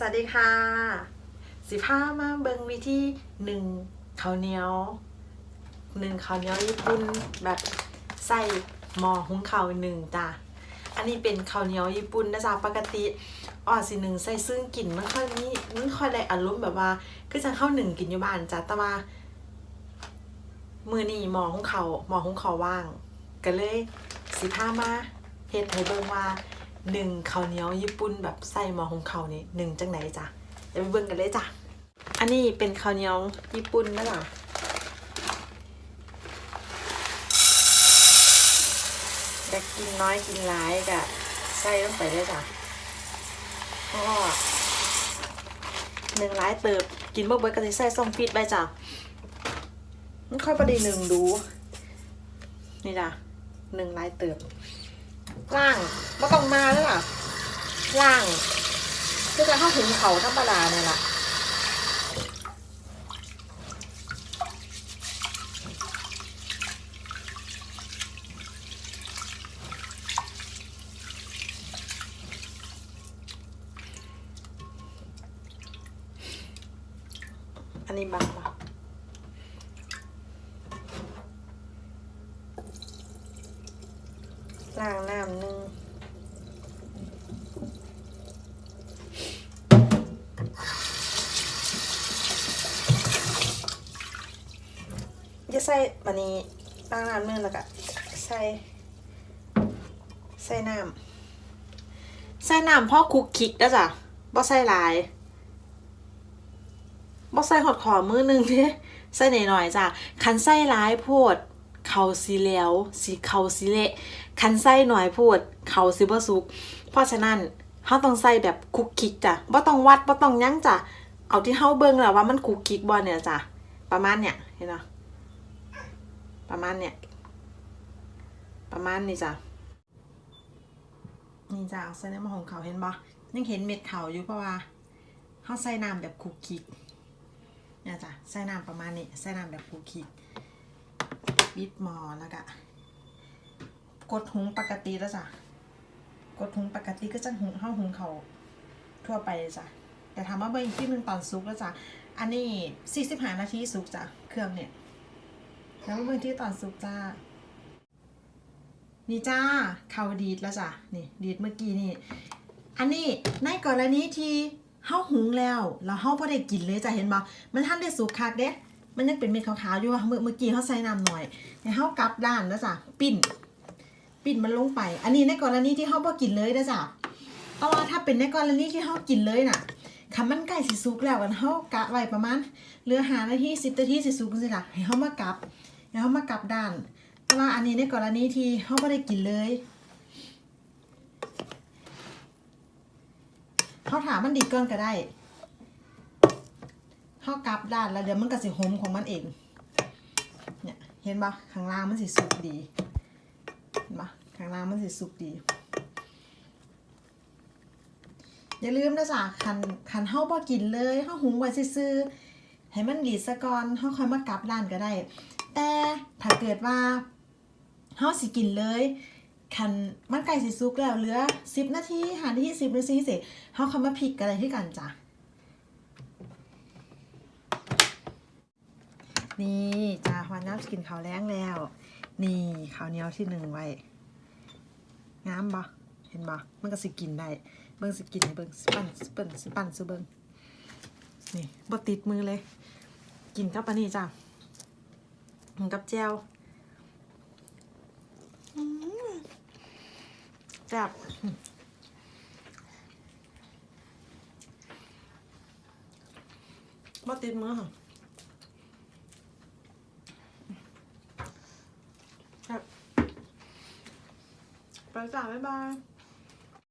สวัสดีค่ะ สิพามาเบิงวิธีหนึ่งข้าวเหนียวหนึ่งข้าวเหนียวญี่ปุ่นแบบใส่หม้อหุงข้าวหนึ่งจ้ะอันนี้เป็นข้าวเหนียวญี่ปุ่นนะจ๊ะปกติอ่อสิหนึ่งใส่ซึ่งกลิ่นมันค่อยนี้มันค่อยได้อารมณ์แบบว่าคือจะเข้าวหนึ่งกินอยู่บ้านจ้ะแต่ว่ามือนี่หมอหุงเขาวหมอหุงเขาวว่าง ก็เลยสิพามาเฮ็ดให้เบิ่งว่า หนึ่งข้าวเหนียวญี่ปุ่นแบบใส่หมอหุงเขานี่หนึ่งจังไหนจ้ะเดี๋ยวไปเบิ่งกันเลยจ้ะอันนี้เป็นข้าวเหนียวญี่ปุ่นนะจ๊ะอยากกินน้อยกินหลายก็ใส่ลงไปเลยจ้ะก็หนึ่งหลายเติบกินบ่เบิดก็สิใส่ซองฟิตไปจ้ะมันค่อยประเดี๋ยวหนึ่งดู นี่จ้ะหนึ่งลายเติบ ล่างไม่ต้องมาแล้วล่ะล่างก็จะเข้าถึงเขาธรรมดาเนี่ยล่ะอันนี้บังปะ ล้างน้ำหนึ่งจะใส่วันนี้ล้างน้ำหนึ่งแล้วก็ใส่ใส่น้ำใส่น้ำพ่อคุกคิกแล้วจ้ะบ่ใส่ลายบ่ใส่หอดขอมือหนึ่งเด้ใส่หน่อยๆจ้ะคันใส่ลายโพดเขาสีเหลวสีเขาสีเละ คันไส้หน่อยพูดเขาสิบ่สุก เพราะฉะนั้นเฮาต้องใส่แบบคุกคิกจ้ะบ่ต้องวัดบ่ต้องยั้งจ้ะเอาที่เฮาเบิ่งแล้วว่ามันคุกคิกบ่เนี่ยจ้ะประมาณเนี่ยเห็นเนาะประมาณเนี่ย ประมาณนี้จ้ะนี่จ้ะใส่ในม้อของเขาเห็นบ่ยังเห็นเม็ดเขาอยู่เพราะว่าเฮาใส่น้ำแบบคุกคิกเนี่ยจ้ะใส่น้ำประมาณนี้ใส่น้ำแบบคุกคิกปิดหมอแล้วก็ กดหุงปกติแล้วจ้ะกดหุงปกติก็จะหุงเข้าหุงเขาทั่วไปเลยจ้ะแต่ถามว่าเบอร์อีกที่หนึ่งตอนซุกแล้วจ้ะอันนี้สี่สิบห้านาทีซุกจ้ะเครื่องเนี่ยแล้วเบอร์ที่ตอนซุกจ้านี่จ้าเขาดีดแล้วจ้ะนี่ดีดเมื่อกี้นี่ อันนี้ในกรณีที่เฮาหุงแล้วแล้วเฮาพอได้กินเลยจ้ะเห็นบ่มันท่านได้สุกคักเด้มันยังเป็นเม็ดขาวๆอยู่อะเมื่อเมื่อกี้เขาใส่น้ำหน่อยให้เขากลับด้านนะจ๊ะปิ้น ปิ้นมันลงไป อันนี้ในกรณีที่เขาบ่กินเลยนะจ๊ะแต่ว่าถ้าเป็นในกรณีที่เขากินเลยน่ะคำมันใกล้สิสุกแล้วกันเขากะไว้ประมาณเหลือหานาทีสิบนาทีสิสุกสิล่ะให้เขามากลับให้เขามากลับด้าน แต่ว่าอันนี้ในกรณีที่เขาไม่ได้กินเลยเขาถามมันดีเกินก็ได้เขากลับด้านแล้วเดี๋ยวมันก็สิหอมของมันเอง เนี่ย เห็นปะข้างล่างมันสิสุกดี เห็นปะ ข้างล่างมันสิสุกดี อย่าลืมนะจ๊ะคันคันเฮาบ่กินเลยเฮาหุงไว้ซื่อๆให้มันดีซะก่อนเฮาค่อยมากลับด้านก็ได้ แต่ถ้าเกิดว่าเฮาสิกินเลยคันมันใกล้สิสุกแล้วเหลือ10นาที5นาที10นาทีสิเฮาค่อยมาพริกกันเลยที่กันจ้ะนี่จ้าวันน้ำกินข้าวแล้งแล้ว นี่ข้าวเหนียวที่หนึ่งไว้ งามบ่เห็นบ่มันก็สิกินได้ เบิ่งสิกินให้เบิ่งสปั่นสปิ้นสปั่นสิเบิ่งนี่บ่ติดมือเลย กินกับอันนี้จ้ากินกับแจ่วแซ่บบ่ติดมือค่ะ ครับไ